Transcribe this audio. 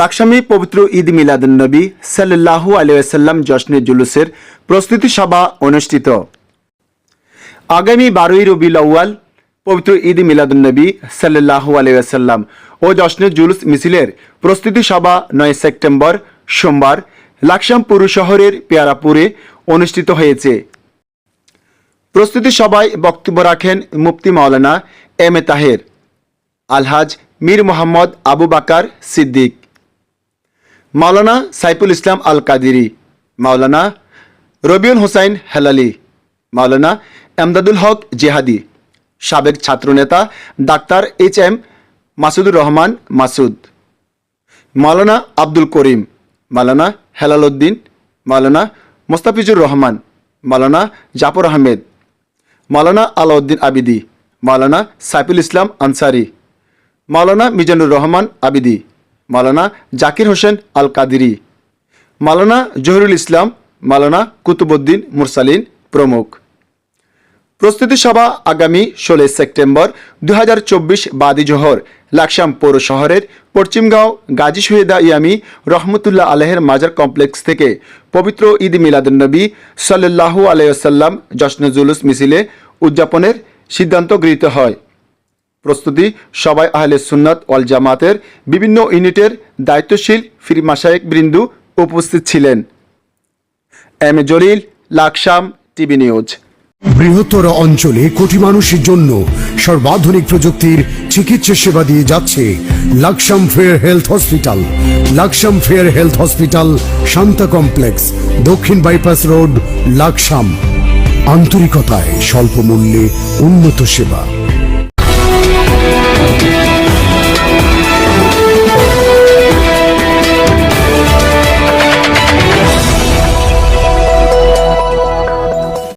লাকসামী পবিত্র ঈদ মিলাদুন্নবী সাল্লাহু আলিয়াল্লাম জশ্নে জুলুসের প্রস্তুতি সভা অনুষ্ঠিত। আগামী বারোই রবিউল আউয়াল পবিত্র ঈদ মিলাদুন্নবী সাল্লাহু আলিয়াল্লাম ও জশ্নে জুলুস মিছিলের প্রস্তুতি সভা নয় সেপ্টেম্বর সোমবার লাকসাম পুর শহরের পেয়ারাপুরে অনুষ্ঠিত হয়েছে। প্রস্তুতি সভায় বক্তব্য রাখেন মুফতি মাওলানা M A Taher, Alhaj Mir Mohammad Abu Bakar Siddique. Maulana Saiful Islam Al Kadiri মাওলানা রবিউল হোসাইন হেলালি, মাওলানা এমদাদুল হক জেহাদি, সাবেক ছাত্রনেতা doctor H M Masudur Rahman Masud, মাওলানা আব্দুল করিম, মাওলানা হেলাল উদ্দিন মাওলানা মোস্তাফিজুর রহমান, মাওলানা জাফর আহমেদ, মাওলানা আলাউদ্দিন আবিদি, মাওলানা সাইফুল ইসলাম আনসারি, মাওলানা মিজানুর রহমান আবিদি মাওলানা জাকির হোসেন আল কাদিরি মালানা জহিরুল ইসলাম, মালানা কুতুবুদ্দিন মুরসালিন প্রমুখ। প্রস্তুতি সভা আগামী ষোলোই সেপ্টেম্বর দু হাজার বাদি জোহর, লাকসাম পৌর শহরের পশ্চিমগাঁও গাজী শহীদা ইয়ামি রহমতুল্লাহ আলহের মাজার কমপ্লেক্স থেকে পবিত্র ঈদ মিলাদুন্নবী সাল্লাহু আলাইসাল্লাম জশ্ন জুলুস মিছিলে উদযাপনের সিদ্ধান্ত গৃহীত হয়। প্রস্তুতি সবাই আহলে সুন্নাত ওয়াল জামাতের বিভিন্ন ইউনিটের দায়িত্বশীল ফির মাসায়েক বৃন্দু উপস্থিত ছিলেন। M A Jalil, Laksam, TV news. বৃহত্তর অঞ্চলে কোটি মানুষের জন্য সর্বাধুনিক প্রযুক্তির চিকিৎসা সেবা দিয়ে যাচ্ছে Laksam Fair Health Hospital. Laksam Fair Health Hospital Shanta complex, দক্ষিণ বাইপাস রোড, লাকসাম। আন্তরিকতায় স্বল্প মূল্যে উন্নত সেবা।